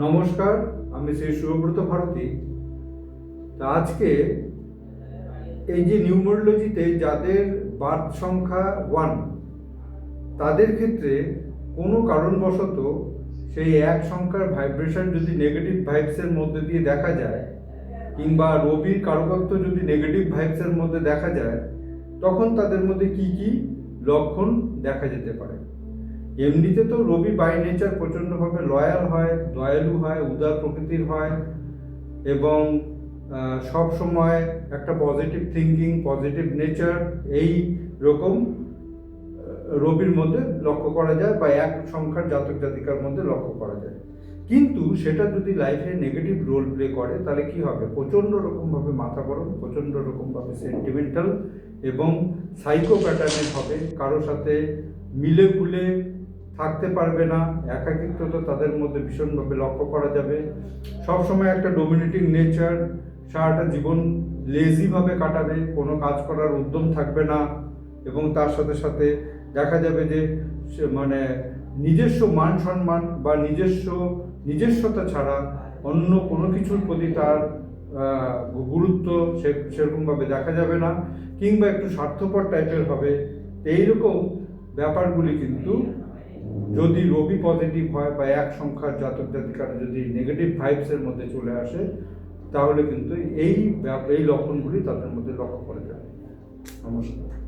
নমস্কার, আমি শ্রী শুভব্রত ভারতী। তা আজকে এই যে নিউমোরোলজিতে যাদের বার্থ সংখ্যা ওয়ান তাদের ক্ষেত্রে কোনো কারণবশত সেই এক সংখ্যার ভাইব্রেশন যদি নেগেটিভ ভাইবসের মধ্যে দিয়ে দেখা যায়, কিংবা রবির কারকত্ব যদি নেগেটিভ ভাইবসের মধ্যে দেখা যায়, তখন তাদের মধ্যে কি কি লক্ষণ দেখা যেতে পারে? এমনিতে তো রবি বাই নেচার প্রচণ্ডভাবে লয়াল হয়, দয়ালু হয়, উদার প্রকৃতির হয় এবং সব সময় একটা পজিটিভ থিঙ্কিং পজিটিভ নেচার এই রকম রবির মধ্যে লক্ষ্য করা যায় বা এক সংখ্যার জাতক জাতিকার মধ্যে লক্ষ্য করা যায়। কিন্তু সেটা যদি লাইফে নেগেটিভ রোল প্লে করে, তাহলে কি হবে? প্রচণ্ড রকমভাবে মাথা গরম, প্রচণ্ড রকমভাবে সেন্টিমেন্টাল এবং সাইকো প্যাটার্নের হবে। কারও সাথে মিলে গুলে থাকতে পারবে না একাকিত্ব তো তাদের মধ্যে ভীষণভাবে লক্ষ্য করা যাবে। সবসময় একটা ডোমিনেটিং নেচার সারাটা জীবন লেজিভাবে কাটাবে, কোনো কাজ করার উদ্যম থাকবে না, এবং তার সাথে সাথে দেখা যাবে যে মানে নিজস্ব মান সম্মান বা নিজস্ব, নিজস্বতা ছাড়া অন্য কোনো কিছুর প্রতি তার গুরুত্ব সে, সেরকমভাবে দেখা যাবে না, কিংবা একটু স্বার্থপর টাইপের হবে। এইরকম ব্যাপারগুলি কিন্তু যদি রবি পজিটিভ হয় বা এক সংখ্যার জাতক জাতিকারা যদি নেগেটিভ ভাইবসের মধ্যে চলে আসে, তাহলে কিন্তু এই এই লক্ষণগুলি তাদের মধ্যে লক্ষ্য করা যায়। নমস্কার।